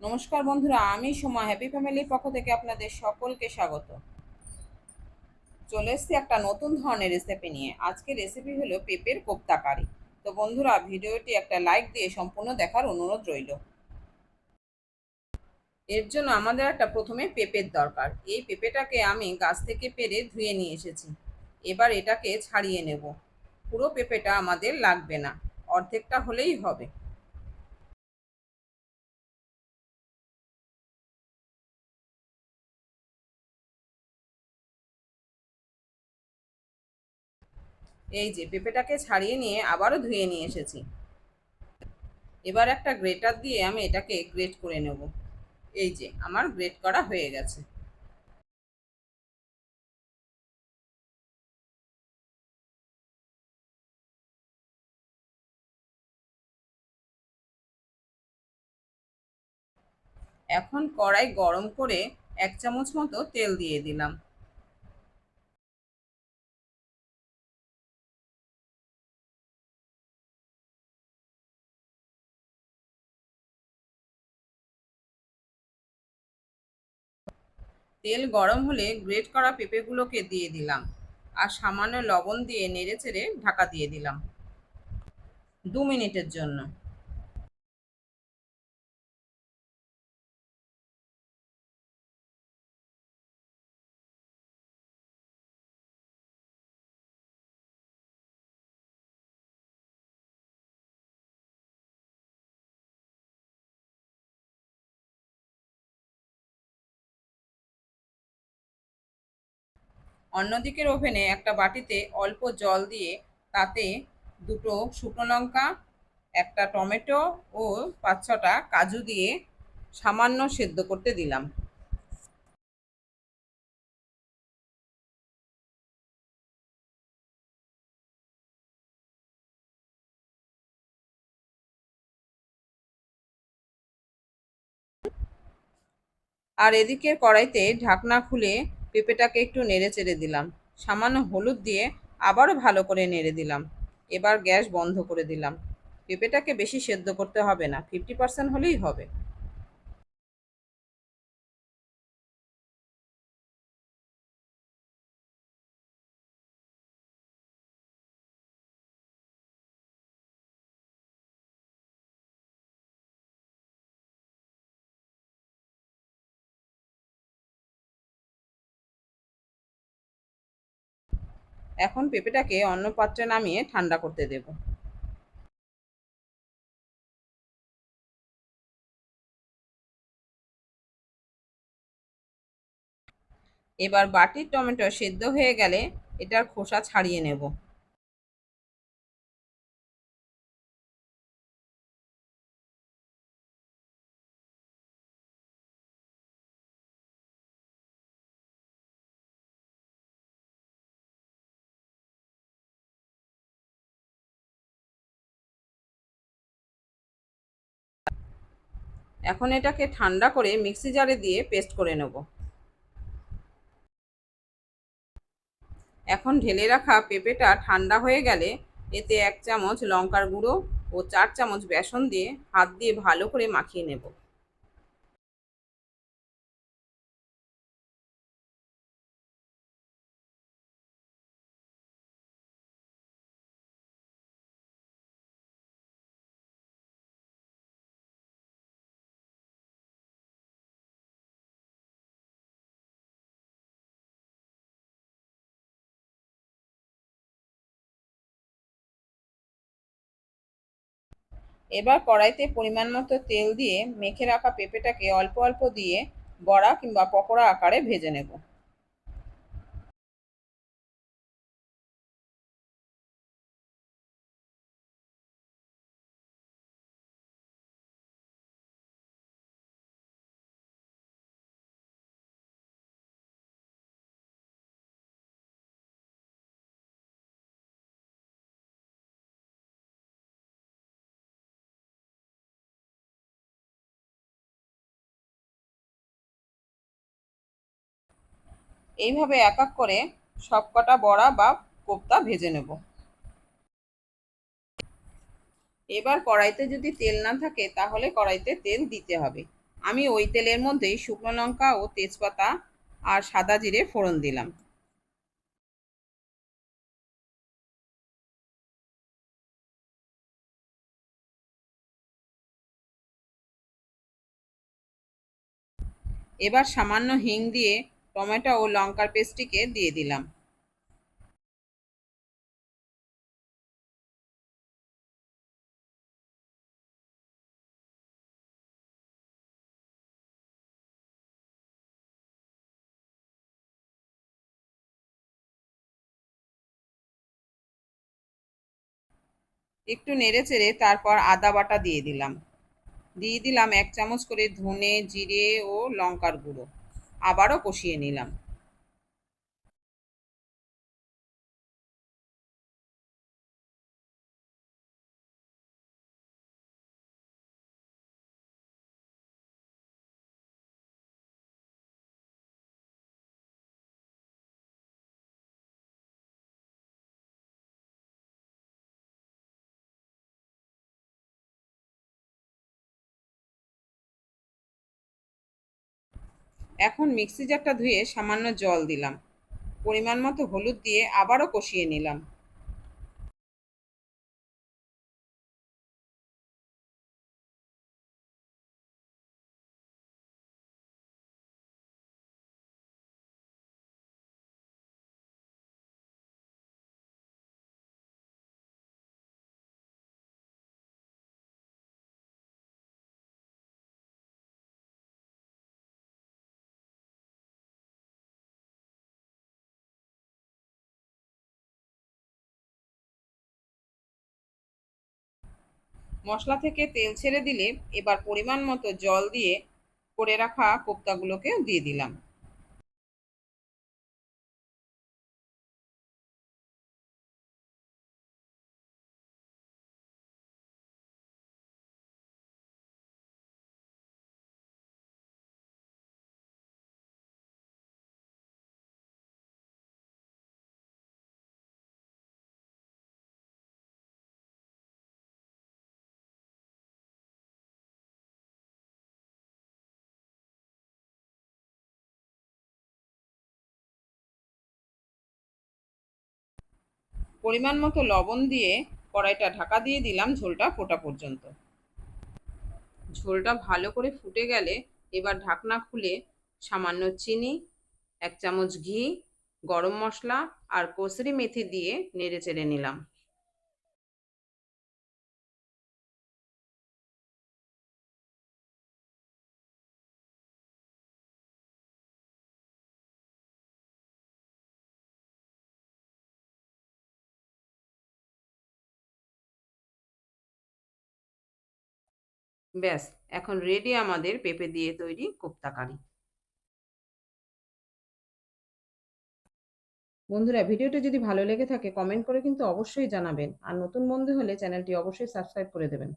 নমস্কার বন্ধুরা, আমি সোমা হ্যাপি ফ্যামিলির পক্ষ থেকে আপনাদের সকলকে স্বাগত। চলে এসেছি একটা নতুন ধরনের রেসিপি নিয়ে। আজকে রেসিপি হলো পেঁপের কোপ্তা কারি। তো বন্ধুরা, ভিডিওটি একটা লাইক দিয়ে সম্পূর্ণ দেখার অনুরোধ রইল। এর জন্য আমাদের একটা প্রথমে পেঁপের দরকার। এই পেঁপেটাকে আমি গাছ থেকে পেরে ধুয়ে নিয়ে এসেছি। এবার এটাকে ছাড়িয়ে নেব। পুরো পেঁপেটা আমাদের লাগবে না। অর্ধেকটা হলেই হবে। এই যে পেঁপেটাকে ছাড়িয়ে নিয়ে আবারও ধুয়ে নিয়ে এসেছি। এবার একটা গ্রেটার দিয়ে আমি এটাকে গ্রেট করে নেব। এই যে, আমার গ্রেট করা হয়ে গেছে। এখন কড়াই গরম করে এক চামচ মতো তেল দিয়ে দিলাম। তেল গরম হলে গ্রেট করা পেঁপেগুলোকে দিয়ে দিলাম আর সামান্য লবণ দিয়ে নেড়ে চেড়ে ঢাকা দিয়ে দিলাম। দু মিনিটের জন্য। অন্যদিকের ওভেনে একটা বাটিতে অল্প জল দিয়ে তাতে দুটো শুকনো লঙ্কা, একটা টমেটো ও পাঁচ ছটা কাজু দিয়ে সামান্য সেদ্ধ করতে দিলাম। আর এদিকের কড়াইতে ঢাকনা খুলে পেঁপেটাকে একটু নেড়ে চেড়ে দিলাম। সামান্য হলুদ দিয়ে আবারও ভালো করে নেড়ে দিলাম। এবার গ্যাস বন্ধ করে দিলাম। পেঁপেটাকে বেশি সেদ্ধ করতে হবে না। ফিফটি পার্সেন্ট হলেই হবে। এখন পেঁপেটাকে অন্য পাত্রে নামিয়ে ঠান্ডা করতে দেব। এবার বাটির টমেটো সেদ্ধ হয়ে গেলে এটার খোসা ছাড়িয়ে নেব। এখন এটাকে ঠান্ডা করে মিক্সি জারে দিয়ে পেস্ট করে নেব। এখন ঢেলে রাখা পেঁপেটা ঠান্ডা হয়ে গেলে এতে এক চামচ লঙ্কার গুঁড়ো ও চার চামচ বেসন দিয়ে হাত দিয়ে ভালো করে মাখিয়ে নেব। এবার কড়াইতে পরিমাণ মতো তেল দিয়ে মেখে রাখা পেঁপেটাকে অল্প অল্প দিয়ে বড়া কিংবা পকোড়া আকারে ভেজে নেব। এইভাবে এক এক করে সবকটা বড়া বা কোপ্তা ভেজে নেব। এবার কড়াইতে যদি তেল না থাকে, তাহলে কড়াইতে তেল দিতে হবে। আমি ওই তেলের মধ্যেই শুকনো লঙ্কা ও তেজপাতা আর সাদা জিরে ফোড়ন দিলাম। এবার সামান্য হিং দিয়ে টমেটো ও লঙ্কার পেস্টটিকে দিয়ে দিলাম। একটু নেড়ে চেড়ে তারপর আদা বাটা দিয়ে দিলাম। দিয়ে দিলাম এক চামচ করে ধনে, জিরে ও লঙ্কার গুঁড়ো। আবারও কষিয়ে নিলাম। এখন মিক্সি জারটা ধুয়ে সামান্য জল দিলাম। পরিমাণ মতো হলুদ দিয়ে আবারও কষিয়ে নিলাম। মশলা থেকে তেল ছেড়ে দিলে এবার পরিমাণ মতো জল দিয়ে করে রাখা কোপ্তাগুলোকে দিয়ে দিলাম। পরিমাণ মতো লবণ দিয়ে কড়াইটা ঢাকা দিয়ে দিলাম ঝোলটা ফোটা পর্যন্ত। ঝোলটা ভালো করে ফুটে গেলে এবার ঢাকনা খুলে সামান্য চিনি, এক চামচ ঘি, গরম মশলা আর কসরি মেথি দিয়ে নেড়ে চেড়ে নিলাম। ব্যাস, এখন রেডি আমাদের পেঁপে দিয়ে তৈরি কোপ্তা কারি বন্ধুরা, ভিডিওটা যদি ভালো লেগে থাকে কমেন্ট করে কিন্তু অবশ্যই জানাবেন। আর নতুন বন্ধু হলে চ্যানেলটি অবশ্যই সাবস্ক্রাইব করে দেবেন।